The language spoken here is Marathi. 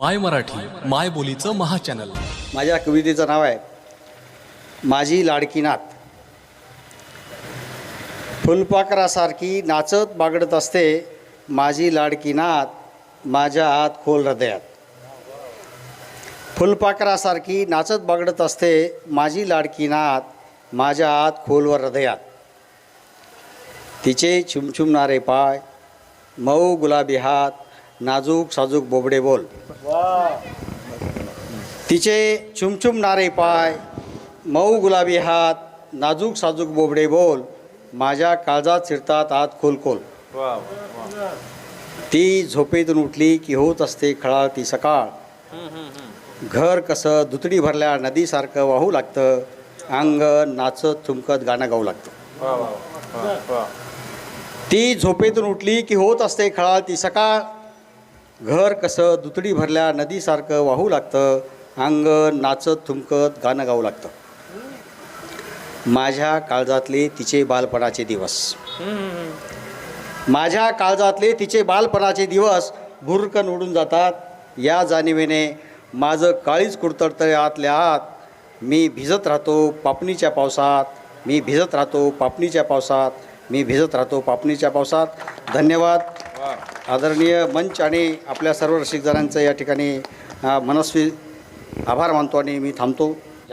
माय मराठी माय बोलीचं महाचॅनल माझ्या कवितेचं नाव आहे माझी लाडकी नात. फुलपाखरासारखी नाचत बागडत असते माझी लाडकी नात माझ्या आत खोल हृदयात. फुलपाखरासारखी नाचत बागडत असते माझी लाडकी नात माझ्या आत खोलवर हृदयात. तिचे छुमछुमणारे पाय मऊ गुलाबी हात नाजूक साजूक बोबडे बोल. तिचे छुमछुमणारे पाय मऊ गुलाबी हात नाजूक साजूक बोबडे बोल माझ्या काळजात शिरतात आत खोल खोल. ती झोपेतून उठली की होत असते खळाळ ती सकाळ. घर कसं धुतडी भरल्या नदीसारखं वाहू लागतं अंग नाचत थुमकत गाणं गाऊ लागतं. ती झोपेतून उठली की होत असते खळाळ ती सकाळ. घर कसं दुतडी भरल्या नदीसारखं वाहू लागतं अंगण नाचत थुमकत गाणं गाऊ लागतं. माझ्या काळजातले तिचे बालपणाचे दिवस. माझ्या काळजातले तिचे बालपणाचे दिवस भुरकन उडून जातात. या जाणीवेने माझं काळीच कुडतडतळे आतल्या आत. मी भिजत राहतो पापणीच्या पावसात. मी भिजत राहतो पापणीच्या पावसात. मी भिजत राहतो पापणीच्या पावसात. धन्यवाद. आदरणीय मंच आणि आपल्या सर्व रसिकजनांचं या ठिकाणी मनस्वी आभार मानतो आणि मी थांबतो.